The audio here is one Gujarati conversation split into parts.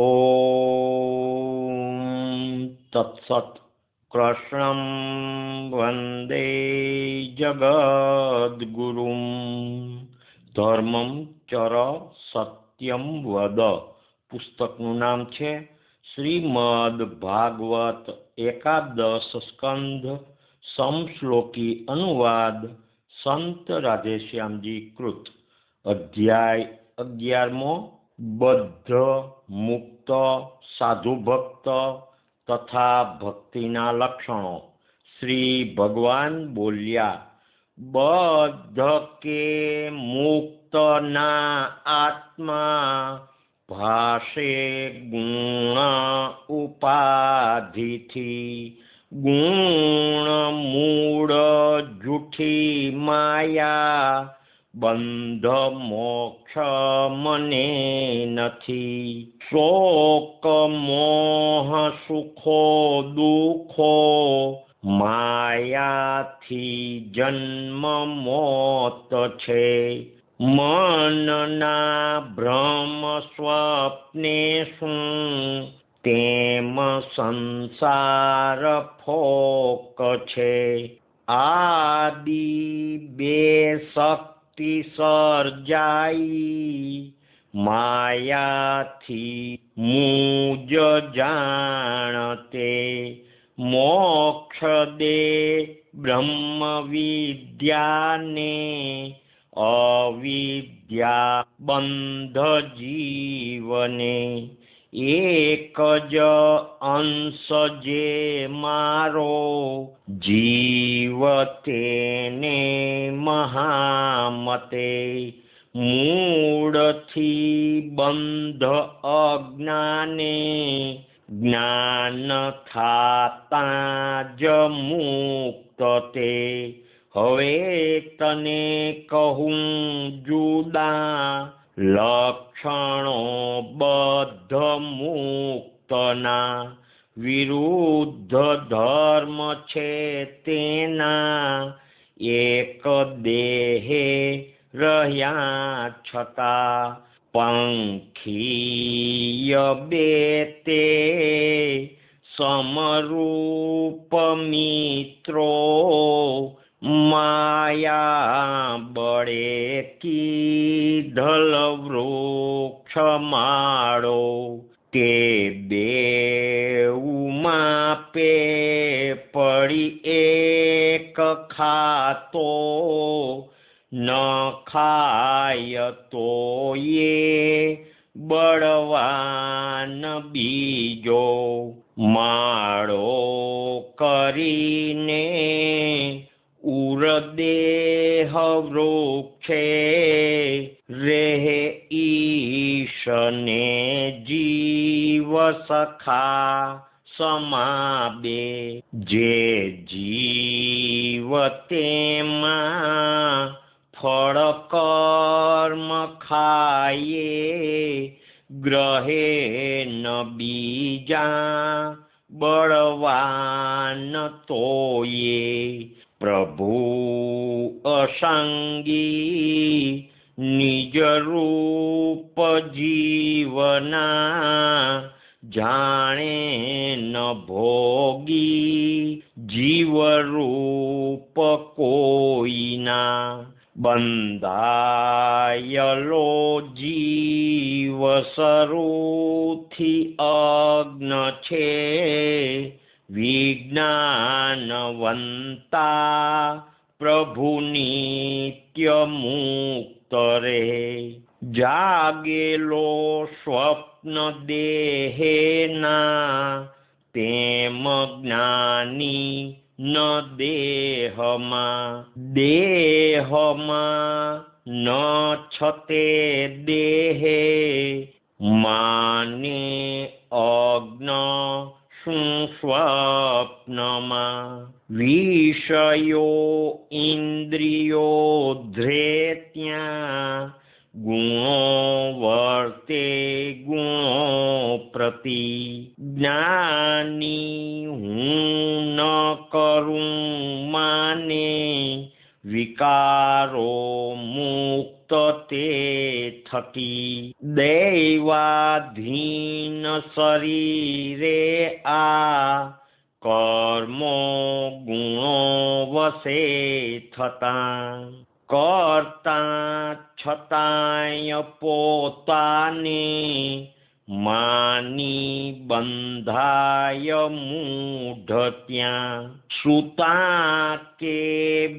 ॐ तत्सत् कृष्णं વંદે જગદ્ગુરુમ ધર્મમ ચર સત્યમ વદ પુસ્તકનું નામ છે શ્રીમદ ભાગવત એકાદશ સ્કંધ સમશ્લોકી અનુવાદ સંત રાધેશ્યામજી કૃત અધ્યાય અગિયારમો બદ્ધ મુક્ત સાધુ ભક્ત તથા ભક્તિના લક્ષણો શ્રી ભગવાન બોલ્યા બદ્ધ કે મુક્તના આત્મા ભાષે ગુણ ઉપાધિથી ગુણ મૂળ જૂઠી માયા બંધ મોક્ષ મને નથી. શોક મોહ સુખો, દુઃખો, માયાથી જન્મ મોત છે. મનના ભ્રમ સ્વપ્ને તેમ સંસાર ફોક છે. આદિ બે सर्जाय मायाणते मोक्षदे ब्रह्मविद्याने। अविद्या बन्ध એક જ અંશ જે મારો જીવ તેને મહામતે મૂળથી બંધ અજ્ઞાને જ્ઞાન થાતા જ મુક્ત તે. હવે તને કહું, જુદા લક્ષણો क्षणो बद्धमुक्तन विरुद्धधर्मचेतेन एकदेहे तेना पङ्खीयबेते समरूपमित्रो માયા બળે કીધલ વૃક્ષ માળો તે બેઉમાં પે પડી એક ખાતો. ન ખાય તો એ બળવાન બીજો માળો કરીને उरदेहवृक्षे रेः ईशने जीवसखा समाबे जे जीवते मा फ़र्कर्मखाये ग्रहे न बीजा बलवा तोये। પ્રભુ અસંગી નિજરૂપ જીવના જાણે ન ભોગી જીવરૂપ કોઈના બંધાયલો જીવ શરૂથી અગ્ન છે વિજ્ઞાનવંતા પ્રભુ નિત્ય મુક્ત રહે જાગેલો સ્વપ્ન દેહેના તેમ જ્ઞાની ન દેહમાં દેહમાં ન સ્વપ્નમાં વિષયો ઇન્દ્રિયો ધ્રે ત્યાં ગુણો વર્તે ગુણો પ્રતિ જ્ઞાની હું ન કરું માને વિકારો મુક્ત તે થકી દૈવાધીન શરીરે આ કર્મો ગુણો વસે થતા કરતા છતાંય પોતાને માની બંધાય મૂઢ ત્યાં સુતા કે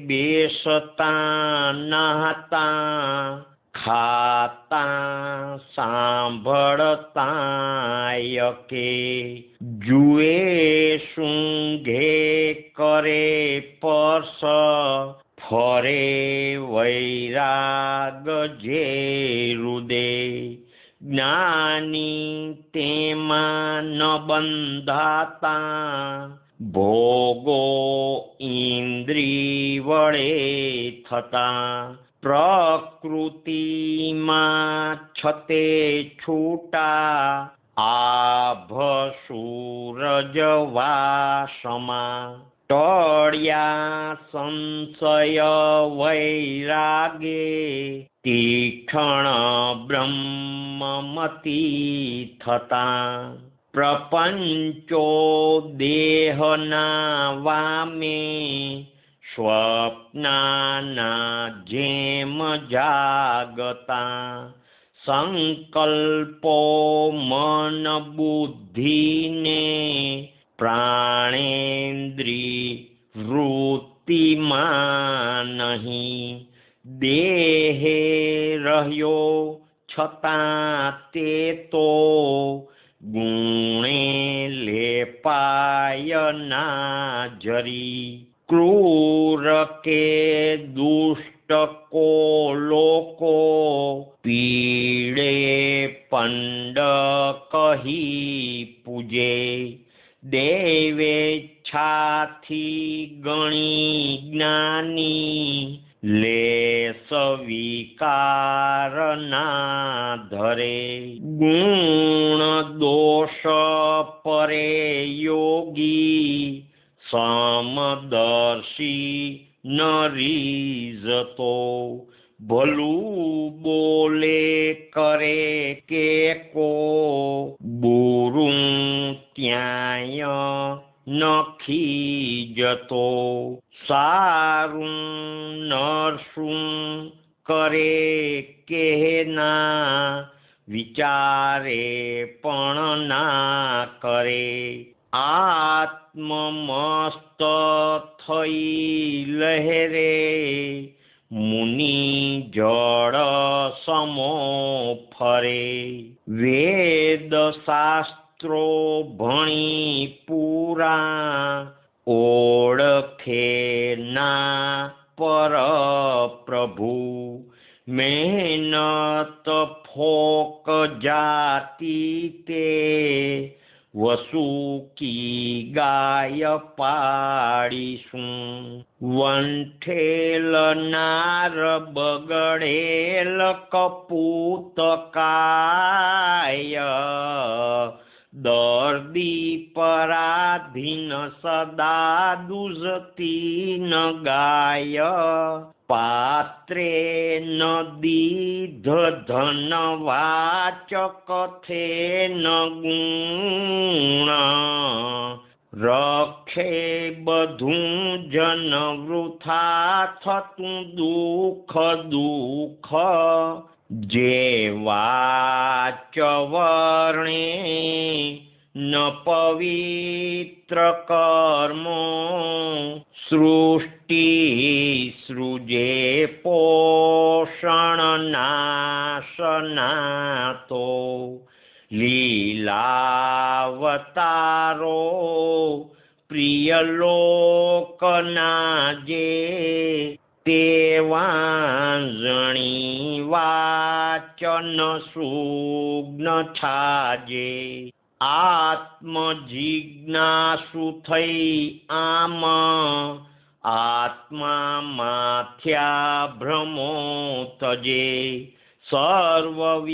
બેસતા નહતા ખાતા સાંભળતા કે જુએ સૂંઘે કરે પરસ ફરે વૈરાગ જે હૃદે જ્ઞાની તેમાં ન બંધાતા ભોગો ઇન્દ્રી વડે થતા પ્રકૃતિમાં છતે છૂટા આભ સૂરજ વાસમાં ટળ્યા સંશય વૈરાગે ीक्षण ब्रह्मतिथ प्रपञ्चो देहना वा मे स्वप्ना जेम जागता संकल्पो मनबुद्धिने प्राणेन्द्रिवृत्तिमा नहि દેહે રહ્યો છતાં તે તો ગુણે લેપાય ના જરી. ક્રૂર કે દુષ્ટ કો લોકો પીડે પંડ કહી પૂજે. દેવેચ્છાથી ગણી જ્ઞાની લે સ્વીકાર ના ધરે. ગુણ દોષ પરે યોગી. સમદર્શી નરીજતો ભલું બોલે કરે કે કો. બુરું ત્યાંય નખી જતો. सारुं नर्षुं करे कहना विचारे पर्णना करे। आत्ममस्तरे मुनि जडरे वेदशास्त्रो भणि पुरा ઓળખે ના પર પ્રભુ. મહેનત ફોક જાતિ તે, વસુકી ગાય પાડીશું વંઠેલ નાર બગડેલ કપૂત કાય દર્દી પરાધીન સદા દુઝતી ન ગાય પાત્રે ન દીધ ધન વાચક થે ન ગુણ રખે બધું જન વૃથા થતું દુઃખ દુઃખ जेवा च न पवित्रकर्मो सृष्टिसृजे पोषणनाशनातो लीलावतारो प्रियलोकनाजे णि वाचन सुत्म जिज्ञासु आत्मा माथ्या भ्रमो तजे सर्वव्यापकमारामा।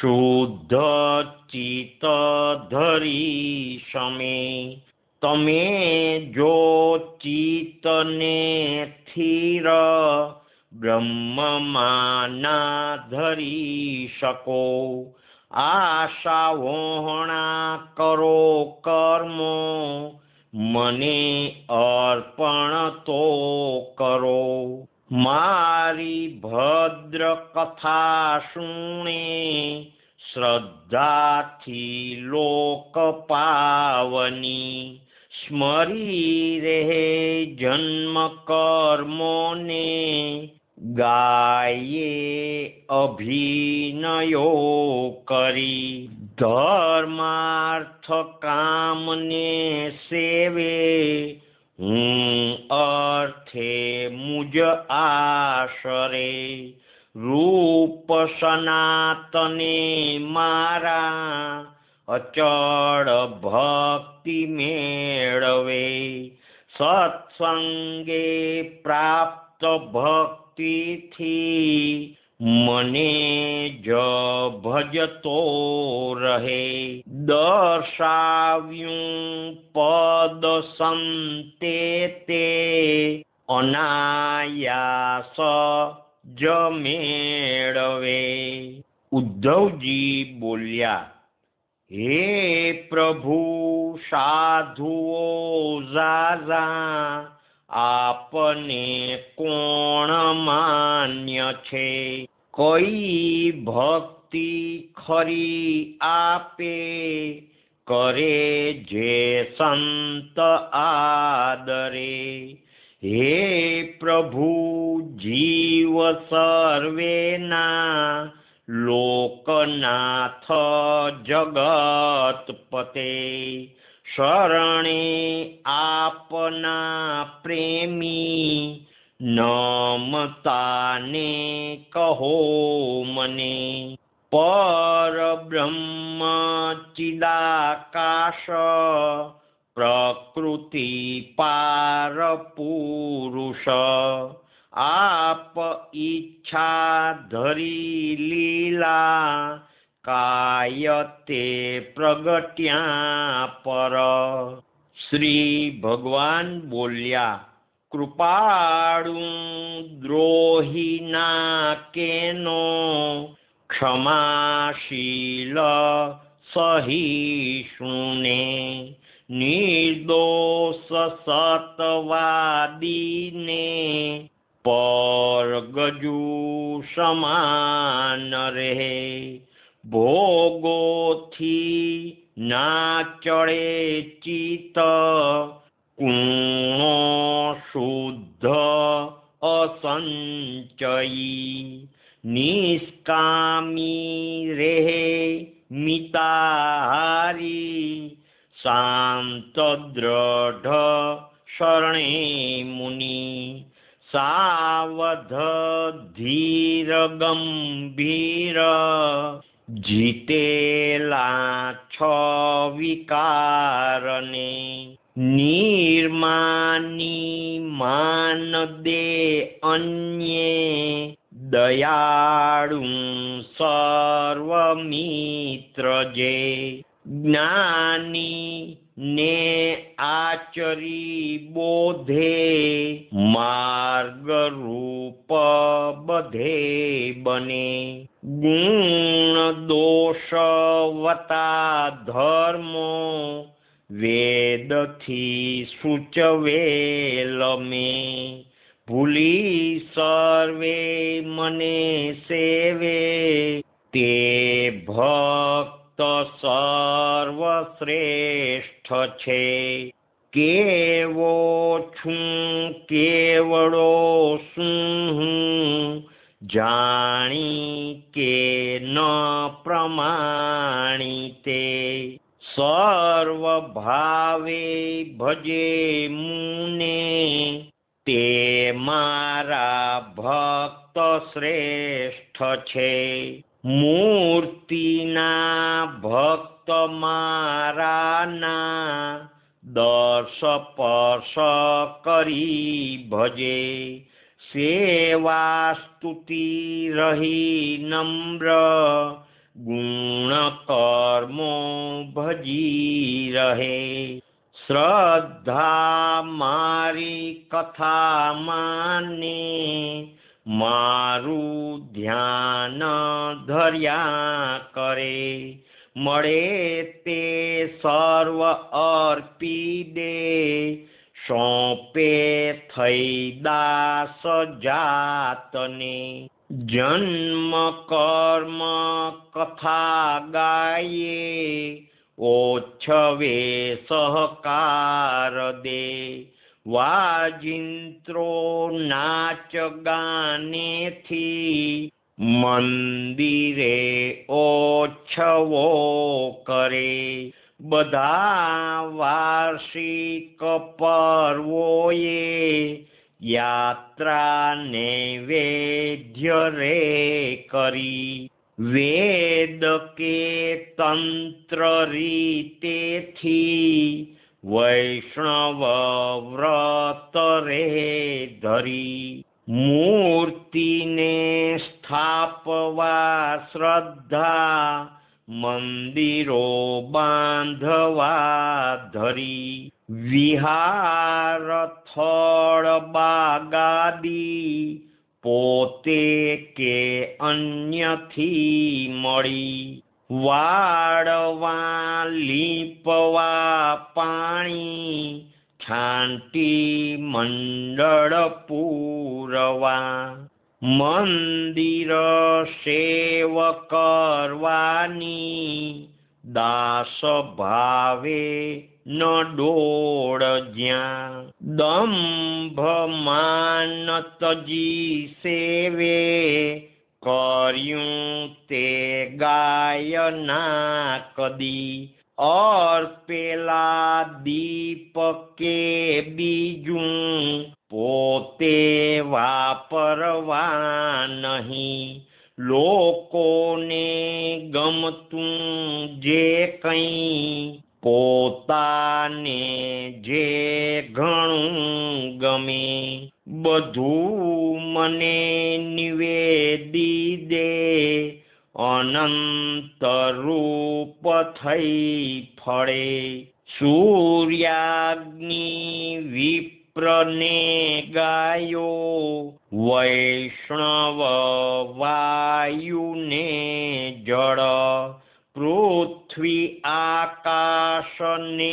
शुद्धचितधरी चित्त समे તમે જો ચિત્તને સ્થિર બ્રહ્મમાં ના ધરી શકો, આશાવોહણા કરો કર્મો, મને અર્પણ તો કરો. મારી ભદ્ર કથા શુણે શ્રદ્ધાથી લોક પાવની સ્મરી રહે જન્મ કર્મોને ગાયે અભિનયો કરી ધર્માર્થ કામને સેવે હું અર્થે મુજ આશરે રૂપ સનાતને अचाड भक्ति सत्सङ्गे प्राप्त भक्तिथि मने ज भजतो रहे। दर्शाव्युं पद सन्ते ते अनायास जमेडवे उद्धवजी बोल्या હે પ્રભુ સાધુઓ ઝાઝા, આપને કોણ માન્ય છે? કઈ ભક્તિ ખરી આપે? કરે જે સંત આદરે. હે પ્રભુ, જીવ સર્વેના લોકનાથ જગતપતે શરણે આપના પ્રેમી નમતાને કહો મને પર બ્રહ્મ ચિદાકાશ પ્રકૃતિ પાર પુરુષ આપ ઈચ્છા ધરી લીલા કાય તે પ્રગટ્યા પર. શ્રી ભગવાન બોલ્યા, કૃપાળુ દ્રોહીના કેનો, ક્ષમાશીલ સહિષ્ણુને નિર્દોષ સતવાદીને પરગજુ સમાન રહે ભોગોથી ના ચડે ચિત્ત કુણો શુદ્ધ અસંચયી નિષ્કામી રહે મિતાહારી શાંત દ્રઢ શરણે મુનિ सावध धीरगम्भीर जीते निर्मानि मानदे अन्ये दयाळु सर्वमित्रजे ज्ञानी ને આચરી બોધે માર્ગ રૂપ બધે બને. ગુણ દોષવતા ધર્મો, વેદથી સૂચવેલ મેં. ભૂલી સર્વે મને સેવે, તે ભક્ત સર્વશ્રેષ્ઠ છે? કેવો છું? કેવડો શું હું જાણી કે ન પ્રમાણી તે સર્વ ભાવે ભજે મુને તે મારા ભક્ત શ્રેષ્ઠ છે. મૂર્તિના ભક્ત म दश पशकरी भजे। सेवा स्तुतिरहि नम्र गुणकर् मो भजिहे श्रद्धा मारि कथा मे मारु ध्यान धर्या करे। મળે તે સર્વ અર્પી દે સોંપે થઈ દાસ જાતને. જન્મ કર્મ કથા ગાયે ઓછવે સહકાર દે. વાજિંત્રો નાચ ગાનેથી મંદિરે ઓછવો કરે. બધા વાર્ષિક પર્વોએ યાત્રાને વેધ્ય રે કરી. વેદ કે તંત્ર રીતેથી વૈષ્ણવ વ્રત રે ધરી. મૂર્તિને સ્થાપવા શ્રદ્ધા, મંદિરો બાંધવા ધરી. વિહાર થળ બાગાદી પોતે કે અન્યથી મળી. વાળવા લીપવા પાણી પૂરવા, મંદિર સેવ કરવાની, દાસ ભાવે ન ડોળ જ્યાં, દંભ માન સેવે, કર્યું તે ગાય કદી અર્પેલા દીપ કે બીજું પોતે વાપરવા નહીં લોકોને ગમતું જે કંઈ પોતાને જે ઘણું ગમે બધું મને નિવેદી દે અનંત રૂપ થઈ ફળે સૂર્યાગ્નિ વિપ્રને ગાયો વૈષ્ણવ વાયુને જળ પૃથ્વી આકાશને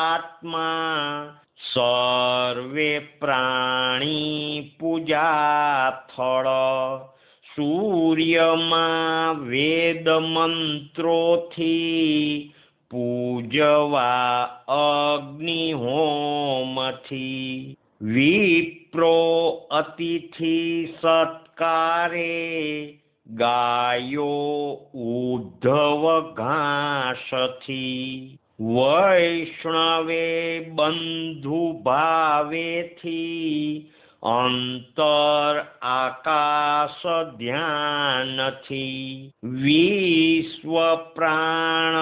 આત્મા સર્વે પ્રાણી પૂજા થળ સૂર્યમાં વેદ મંત્રોથી પૂજવા અગ્નિહોમથી. વિપ્રો અતિથિ સત્કારે ગાયો ઉદ્ધવ ઘાસથી. વૈષ્ણવે બંધુ ભાવેથી અંતર આકાશ ધ્યાનથી વિશ્વ પ્રાણ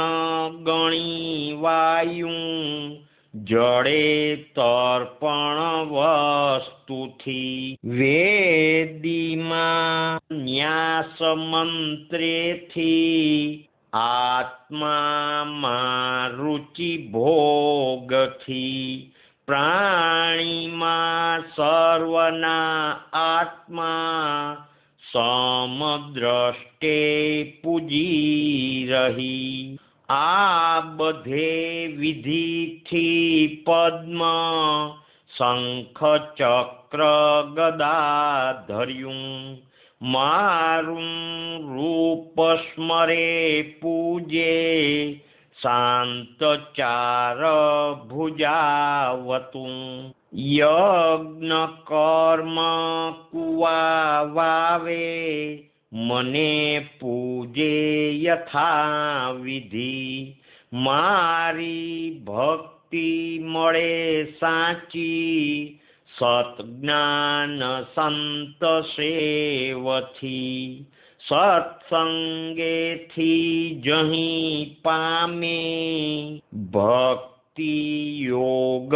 ગણી વાયું. જડે તર્પણ વસ્તુથી વેદીમાં ન્યાસ મંત્રેથી આત્મામાં રુચિ ભોગથી પ્રાણીમાં સર્વના આત્મા સમદ્રષ્ટે પૂજી રહી. આ બધે વિધિથી પદ્મ શંખ ચક્ર ગદા ધર્યું મારું રૂપ સ્મરે પૂજે કર્મ કુવા વાવે મને પૂજે યથા વિધિ મારી ભક્તિ મળે સાચી સતજ્ઞાન સંત સેવથી સત્સંગેથી જહી પામે ભક્તિ યોગ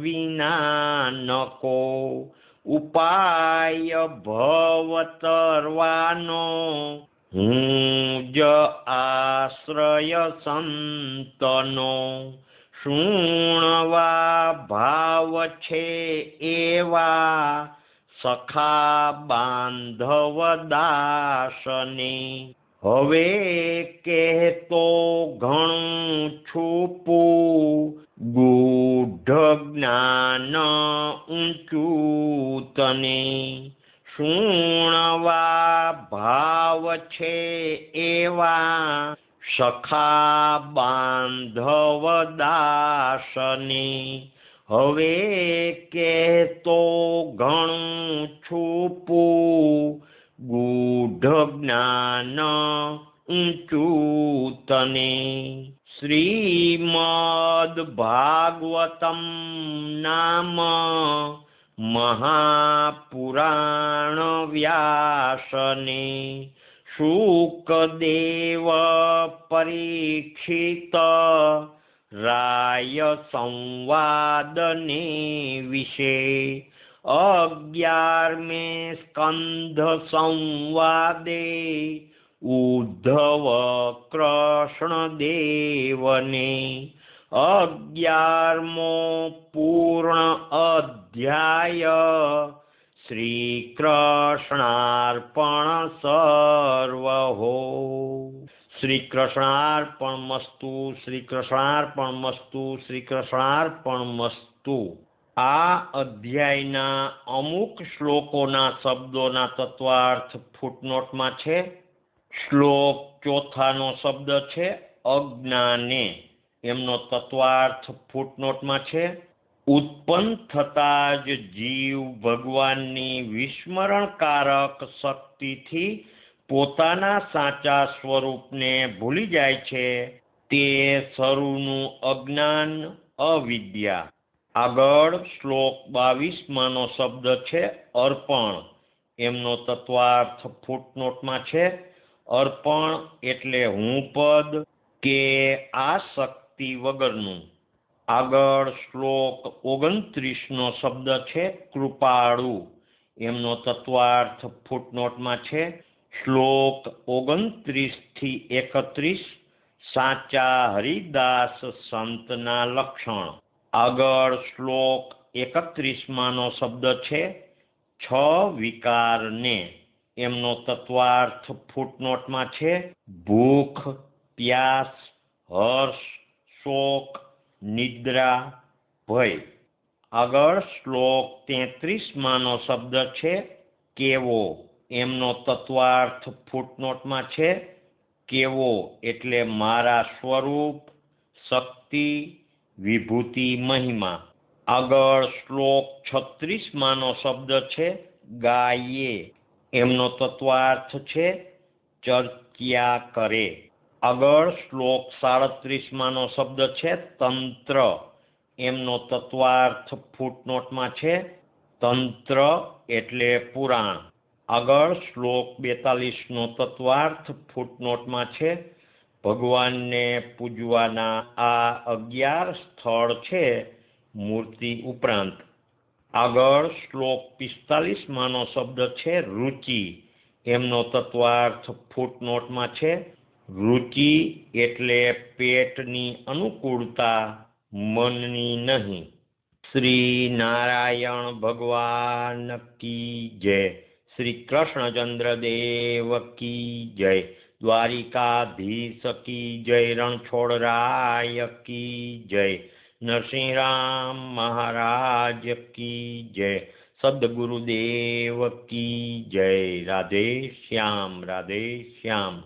વિના નકો. ઉપાય ભવતરવાનો હું જ આશ્રય સંતનો. શૂણવા ભાવ છે એવા સખા બાંધવ દાસને હવે કહેતો ઘણું છુપું, ગૂઢ જ્ઞાન ઊંચું તને શૃણવા ભાવ છે એવા સખા બાંધવ દાસને હવે કહેતો ઘણું છુપું, ગૂઢ જ્ઞાન ઊંચું તને. શ્રીમદ ભાગવતમ નામ મહાપુરાણ વ્યાસને શુકદેવ પરીક્ષિત રાય સંવાદને વિશે અગિયારમે સ્કંધ સંવાદે ઉદ્ધવ કૃષ્ણ દેવને અગિયારમો પૂર્ણ અધ્યાય શ્રી કૃષ્ણાર્પણ સર્વ હો શ્રી કૃષ્ણાર્પણ મસ્તુ શ્રી કૃષ્ણાર્પણ મસ્તુ શ્રી કૃષ્ણાર્પણ મસ્તુ આ અધ્યાયના અમુક શ્લોકોના શબ્દોના તત્વાર્થ ફૂટનોટમાં છે. શ્લોક ચોથાનો શબ્દ છે, અજ્ઞાને. એમનો તત્વાર્થ ફૂટનોટમાં છે. ઉત્પન્ન થતા જ જીવ ભગવાનની વિસ્મરણકારક શક્તિથી પોતાના સાચા સ્વરૂપને ભૂલી જાય છે તે સરુનું અજ્ઞાન અવિદ્યા. આગળ શ્લોક બાવીસમાંનો શબ્દ છે અર્પણ. એમનો તત્વાર્થ ફૂટનોટમાં છે, અર્પણ એટલે હું પદ કે આ શક્તિ વગરનું. આગળ શ્લોક ઓગણત્રીસનો શબ્દ છે કૃપાળુ. એમનો તત્વાર્થ ફૂટનોટમાં છે શ્લોક ઓગણત્રીસથી એકત્રીસ સાચા હરિદાસ સંતના લક્ષણ આગળ શ્લોક એકત્રીસમાંનો શબ્દ છે છ વિકારને એમનો તત્વાર્થ ફૂટનોટમાં છે ભૂખ પ્યાસ હર્ષ શોક નિદ્રા ભય આગળ શ્લોક તેત્રીસમાંનો શબ્દ છે કેવો એમનો તત્વાર્થ ફૂટનોટમાં છે, કેવો એટલે મારા સ્વરૂપ, શક્તિ, વિભૂતિ, મહિમા. આગળ શ્લોક છત્રીસમાંનો શબ્દ છે, ગાયે. એમનો તત્વાર્થ છે, ચર્ચ્યા કરે. આગળ શ્લોક સાડત્રીસમાંનો શબ્દ છે, તંત્ર. એમનો તત્વાર્થ ફૂટનોટમાં છે, તંત્ર એટલે પુરાણ. આગળ શ્લોક બેતાલીસનો તત્વાર્થ ફૂટનોટમાં છે, ભગવાનને પૂજવાના આ અગિયાર સ્થળ છે મૂર્તિ ઉપરાંત. આગળ શ્લોક પિસ્તાલીસમાંનો શબ્દ છે, રુચિ. એમનો તત્વાર્થ ફૂટનોટમાં છે, રુચિ એટલે પેટની અનુકૂળતા, મનની નહીં. શ્રી નારાયણ ભગવાન કી જય. શ્રી કૃષ્ણચંદ્ર દેવ કી જય. દ્વારિકાધીશ કી જય. રણછોડરાય કી જય. નરસિંહરામ મહારાજ કી જય. સદગુરુદેવ કી જય. રાધે શ્યામ રાધે શ્યામ.